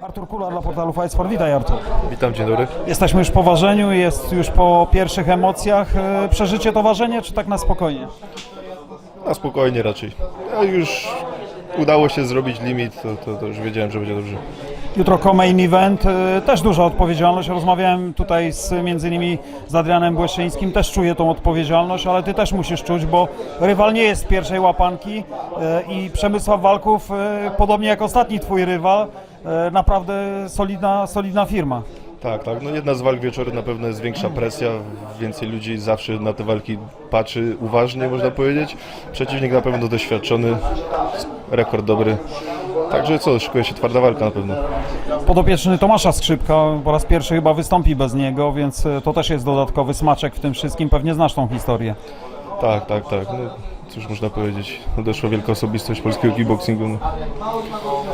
Artur Kula dla portalu Fight Sport. Witaj Artur. Witam, dzień dobry. Jesteśmy już po ważeniu, jest już po pierwszych emocjach. E, Przeżycie to ważenie, czy tak na spokojnie? Na spokojnie raczej. A już udało się zrobić limit, to, to, to już wiedziałem, że będzie dobrze. Jutro co-main event, e, też duża odpowiedzialność. Rozmawiałem tutaj z, między innymi z Adrianem Błeszczyńskim, też czuję tą odpowiedzialność, ale ty też musisz czuć, bo rywal nie jest pierwszej łapanki e, i Przemysław Walków, e, podobnie jak ostatni twój rywal, naprawdę solidna, solidna firma. Tak, tak. No jedna z walk wieczoru na pewno jest większa presja, więcej ludzi zawsze na te walki patrzy uważnie, można powiedzieć. Przeciwnik na pewno doświadczony, rekord dobry. Także co, szykuje się twarda walka na pewno. Podopieczny Tomasza Skrzypka po raz pierwszy chyba wystąpi bez niego, więc e, to też jest dodatkowy smaczek w tym wszystkim. Pewnie znasz tą historię. Tak, tak, tak. No, cóż można powiedzieć, odeszła wielka osobistość polskiego kickboxingu. No.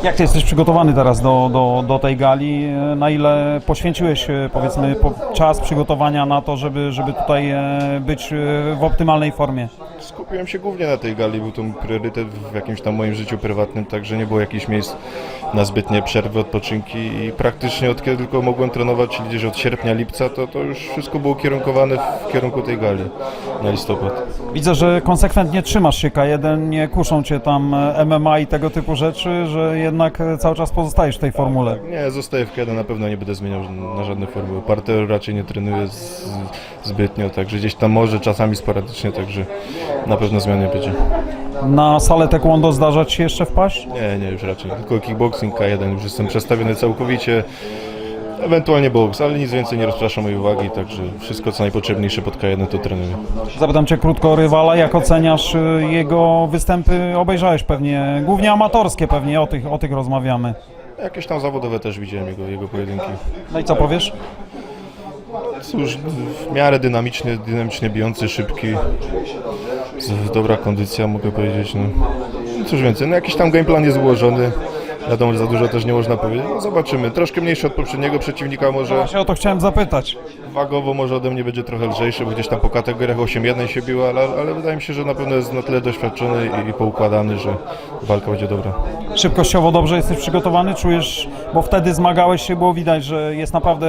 Jak ty jesteś przygotowany teraz do, do, do tej gali? Na ile poświęciłeś e, powiedzmy po, czas przygotowania na to, żeby, żeby tutaj e, być e, w optymalnej formie? Skupiłem się głównie na tej gali, był to priorytet w jakimś tam moim życiu prywatnym, także nie było jakichś miejsc na zbytnie przerwy, odpoczynki i praktycznie od kiedy tylko mogłem trenować, czyli gdzieś od sierpnia, lipca, to, to już wszystko było kierunkowane w kierunku tej gali na listopad. Widzę, że konsekwentnie trzymasz się K1, nie kuszą cię tam e, MMA i tego typu rzeczy, że jednak e, cały czas pozostajesz w tej formule. Nie, zostaję w kiedy na pewno nie będę zmieniał na żadne formuły. Parter raczej nie trenuję z, zbytnio, także gdzieś tam może czasami sporadycznie, także na pewno zmian nie będzie. Na salę taekwondo zdarza ci się jeszcze wpaść? Nie, nie, już raczej. Tylko kickboxing K1, już jestem przestawiony całkowicie. Ewentualnie boks, ale nic więcej nie rozprasza mojej uwagi, także wszystko co najpotrzebniejsze pod K1 to trenuję. Zapytam cię krótko o rywala, jak oceniasz y, jego występy? Obejrzałeś pewnie, głównie amatorskie pewnie, o tych, o tych rozmawiamy. Jakieś tam zawodowe też widziałem jego, jego pojedynki. No i co powiesz? Cóż, w miarę dynamiczny, dynamicznie bijący, szybki, z- dobra kondycja mogę powiedzieć. No. No Cóż więcej, no jakiś tam gameplan jest ułożony. Wiadomo, że za dużo też nie można powiedzieć. No zobaczymy. Troszkę mniejszy od poprzedniego przeciwnika może. Właśnie o to chciałem zapytać. Wagowo może ode mnie będzie trochę lżejszy, bo gdzieś tam po kategoriach 8-1 się bił, ale, ale wydaje mi się, że na pewno jest na tyle doświadczony i, i poukładany, że walka będzie dobra. Szybkościowo dobrze jesteś przygotowany? Czujesz, bo wtedy zmagałeś się, było widać, że jest naprawdę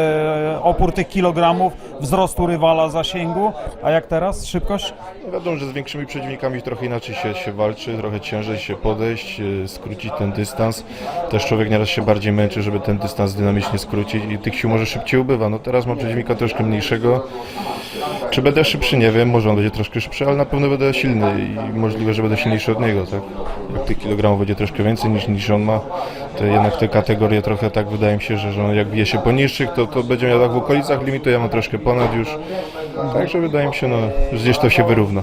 e, opór tych kilogramów, wzrostu rywala, zasięgu, a jak teraz? Szybkość? No wiadomo, że z większymi przeciwnikami trochę inaczej się, się walczy, trochę ciężej się podejść, e, skrócić ten dystans. Też człowiek nieraz się bardziej męczy, żeby ten dystans dynamicznie skrócić i tych sił może szybciej ubywa. No teraz mam przeciwnika troszkę mniejszego. Czy będę szybszy? Nie wiem, może on będzie troszkę szybszy, ale na pewno będę silny i możliwe, że będę silniejszy od niego, tak? Jak tych kilogramów będzie troszkę więcej niż, niż on ma, to jednak te kategorie trochę tak wydaje mi się, że, że on jak bije się po niższych, to, to będzie miał tak w okolicach limitu, ja mam troszkę ponad już. Także wydaje mi się, no, że gdzieś to się wyrówna.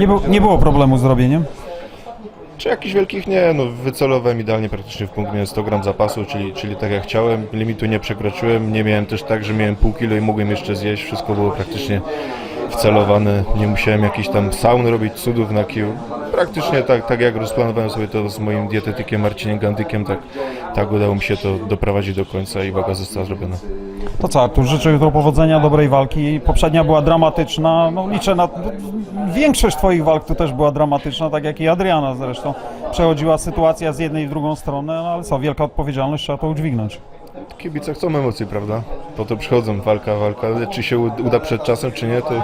Nie, był, nie było problemu z robieniem? Czy jakichś wielkich? Nie, no wycelowałem idealnie praktycznie w punkt, miałem 100 gram zapasu, czyli, czyli tak jak chciałem, limitu nie przekroczyłem, nie miałem też tak, że miałem pół kilo i mogłem jeszcze zjeść, wszystko było praktycznie wcelowane, nie musiałem jakichś tam saun robić, cudów na kiju. Praktycznie tak, tak jak rozplanowałem sobie to z moim dietetykiem Marcinem Gandykiem, tak, tak udało mi się to doprowadzić do końca i waga została zrobiona. To co, Artur, życzę jutro powodzenia, dobrej walki. Poprzednia była dramatyczna, no liczę na... Większość twoich walk tu też była dramatyczna, tak jak i Adriana zresztą. Przechodziła sytuacja z jednej i drugą stronę, no ale co, wielka odpowiedzialność, trzeba to udźwignąć. Kibice chcą emocji, prawda? Po to przychodzą, walka, walka. Ale Czy się ud- uda przed czasem, czy nie, to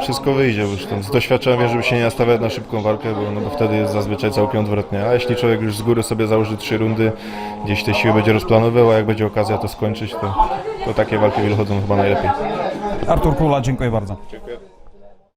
wszystko wyjdzie. Już tam z doświadczenia wiem, żeby się nie nastawiać na szybką walkę, bo, no bo wtedy jest zazwyczaj całkiem odwrotnie. A jeśli człowiek już z góry sobie założy trzy rundy, gdzieś te siły będzie rozplanował, a jak będzie okazja to skończyć, to, to takie walki wychodzą chyba najlepiej. Artur Kula, dziękuję bardzo. Dziękuję.